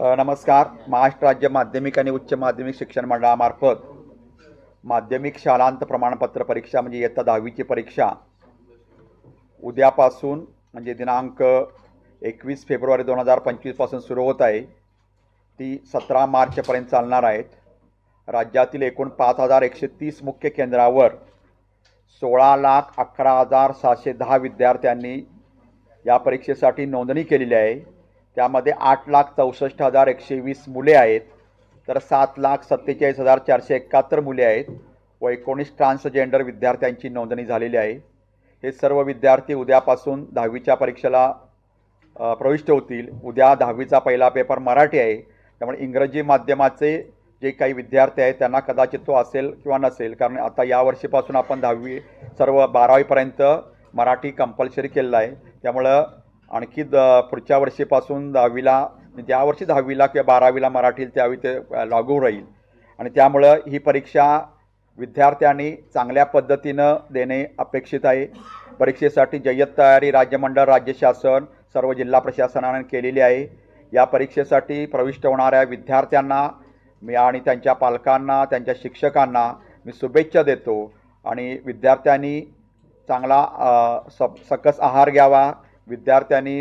नमस्कार. महाराष्ट्र राज्य माध्यमिक आणि उच्च माध्यमिक शिक्षण मंडळामार्फत माध्यमिक शालांत प्रमाणपत्र परीक्षा म्हणजे इयत्ता दहावीची परीक्षा उद्यापासून म्हणजे दिनांक एकवीस फेब्रुवारी दोन हजार पंचवीसपासून सुरू होत आहे. ती सतरा मार्चपर्यंत चालणार आहेत. राज्यातील एकूण पाच हजार एकशे तीस मुख्य केंद्रावर सोळा लाख अकरा हजार सहाशे दहा विद्यार्थ्यांनी या परीक्षेसाठी नोंदणी केलेली आहे. त्यामध्ये आठ लाख चौसष्ट हजार एकशे वीस मुले आहेत तर सात लाख सत्तेचाळीस हजार चारशे एकाहत्तर मुले आहेत व एकोणीस ट्रान्सजेंडर विद्यार्थ्यांची नोंदणी झालेली आहे. हे सर्व विद्यार्थी उद्यापासून दहावीच्या परीक्षेला प्रविष्ट होतील. उद्या दहावीचा पहिला पेपर मराठी आहे. त्यामुळे इंग्रजी माध्यमाचे जे काही विद्यार्थी आहेत त्यांना कदाचित तो असेल किंवा नसेल कारण आता या वर्षीपासून आपण दहावी सर्व बारावीपर्यंत मराठी कंपल्सरी केलेलं आहे. त्यामुळं आणखी द पुढच्या वर्षीपासून दहावीला ज्या वर्षी दहावीला किंवा बारावीला मराठी त्यावेळी ते लागू राहील. आणि त्यामुळं ही परीक्षा विद्यार्थ्यांनी चांगल्या पद्धतीनं देणे अपेक्षित आहे. परीक्षेसाठी जय्यत तयारी राज्यमंडळ राज्य शासन सर्व जिल्हा प्रशासनाने केलेली आहे. या परीक्षेसाठी प्रविष्ट होणाऱ्या विद्यार्थ्यांना मी आणि त्यांच्या पालकांना त्यांच्या शिक्षकांना मी शुभेच्छा देतो. आणि विद्यार्थ्यांनी चांगला स सकस आहार घ्यावा. विद्यार्थ्यांनी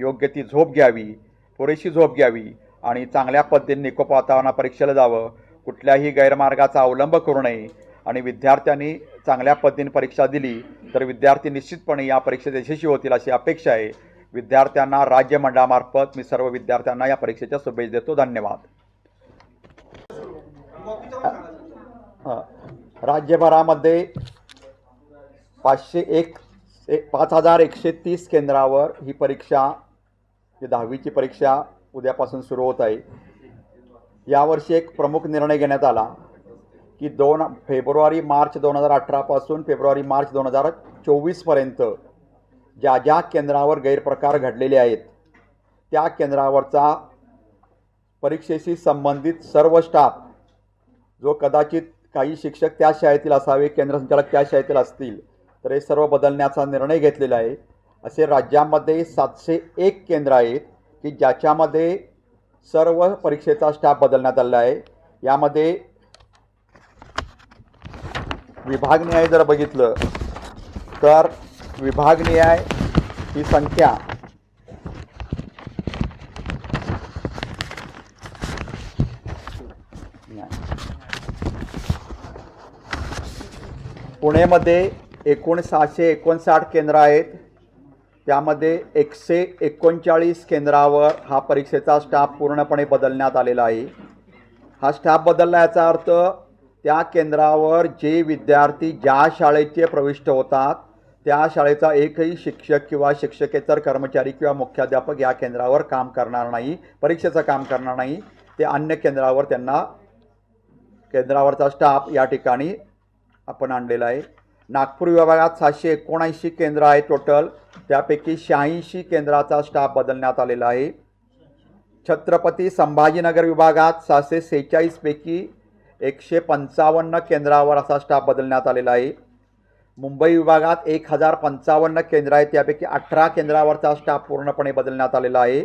योग्य ती झोप घ्यावी पुरेशी झोप घ्यावी आणि चांगल्या पद्धतीने निकोप वातावरणात परीक्षेला जावं कुठल्याही गैरमार्गाचा अवलंब करू नये आणि विद्यार्थ्यांनी चांगल्या पद्धतीने परीक्षा दिली तर विद्यार्थी निश्चितपणे या परीक्षेत यशस्वी होतील अशी अपेक्षा आहे. विद्यार्थ्यांना राज्य मंडळामार्फत मी सर्व विद्यार्थ्यांना या परीक्षेच्या शुभेच्छा देतो. धन्यवाद. राज्यभरामध्ये पाचशे एक एक पाच हजार एकशे तीस केंद्रावर ही परीक्षा ही दहावीची परीक्षा उद्यापासून सुरू होत आहे. यावर्षी एक प्रमुख निर्णय घेण्यात आला की दोन फेब्रुवारी मार्च दोन हजार अठरापासून फेब्रुवारी मार्च दोन हजार चोवीसपर्यंत ज्या ज्या केंद्रावर गैरप्रकार घडलेले आहेत त्या केंद्रावरचा परीक्षेशी संबंधित सर्व स्टाफ जो कदाचित काही शिक्षक त्या शाळेतील असावे केंद्र संचालक त्या शाळेतील असतील तर हे सर्व बदलण्याचा निर्णय घेतलेला आहे. असे राज्यामध्ये सातशे एक केंद्र आहेत की ज्याच्यामध्ये सर्व परीक्षेचा स्टाफ बदलण्यात आलेला आहे. यामध्ये विभागनिहाय जर बघितलं तर विभागनिहाय ही संख्या पुणेमध्ये एकूण सहाशे एकोणसाठ केंद्र आहेत. त्यामध्ये एकशे एकोणचाळीस केंद्रावर हा परीक्षेचा स्टाफ पूर्णपणे बदलण्यात आलेला आहे. हा स्टाफ बदलला याचा अर्थ त्या केंद्रावर जे विद्यार्थी ज्या शाळेचे प्रविष्ट होतात त्या शाळेचा एकही शिक्षक किंवा शिक्षकेतर कर्मचारी किंवा मुख्याध्यापक या केंद्रावर काम करणार नाही परीक्षेचं काम करणार नाही. ते अन्य केंद्रावर त्यांना केंद्रावरचा स्टाफ या ठिकाणी आपण आणलेला आहे. नागपूर विभागात सातशे एकोणऐंशी केंद्र आहे टोटल त्यापैकी शहाऐंशी केंद्राचा स्टाफ बदलण्यात आलेला आहे. छत्रपती संभाजीनगर विभागात सहाशे सेहेचाळीसपैकी एकशे पंचावन्न केंद्रावर असा स्टाफ बदलण्यात आलेला आहे. मुंबई विभागात एक हजार पंचावन्न केंद्र आहेत त्यापैकी अठरा केंद्रावरचा स्टाफ पूर्णपणे बदलण्यात आलेला आहे.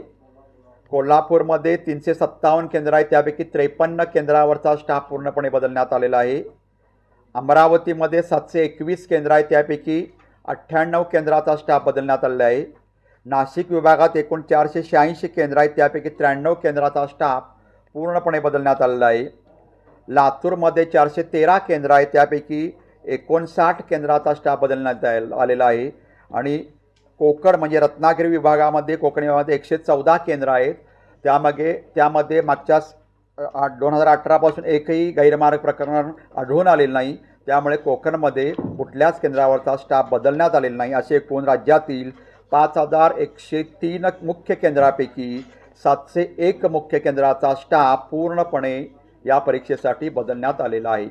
कोल्हापूरमध्ये तीनशे सत्तावन्न केंद्र आहेत त्यापैकी त्रेपन्न केंद्रावरचा स्टाफ पूर्णपणे बदलण्यात आलेला आहे. अमरावतीमध्ये सातशे एकवीस केंद्र आहेत त्यापैकी अठ्ठ्याण्णव केंद्राचा स्टाफ बदलण्यात आलेला आहे. नाशिक विभागात एकूण चारशे शहाऐंशी केंद्र आहेत त्यापैकी त्र्याण्णव केंद्राचा स्टाफ पूर्णपणे बदलण्यात आलेला आहे. लातूरमध्ये चारशे तेरा केंद्र आहेत त्यापैकी एकोणसाठ केंद्राचा स्टाफ बदलण्यात आलेला आहे. आणि कोकण म्हणजे रत्नागिरी विभागामध्ये कोकण विभागामध्ये एकशे चौदा केंद्र आहेत. त्यामागे त्यामध्ये मागच्या आठ दोन हजार अठरापासून एकही गैरमार्ग प्रकरण आढळून आलेलं नाही. त्यामुळे कोकणमध्ये कुठल्याच केंद्रावरचा स्टाफ बदलण्यात आलेला नाही. असे एकूण राज्यातील पाच हजार एकशे तीन मुख्य केंद्रापैकी सातशे एक मुख्य केंद्राचा स्टाफ पूर्णपणे या परीक्षेसाठी बदलण्यात आलेला आहे.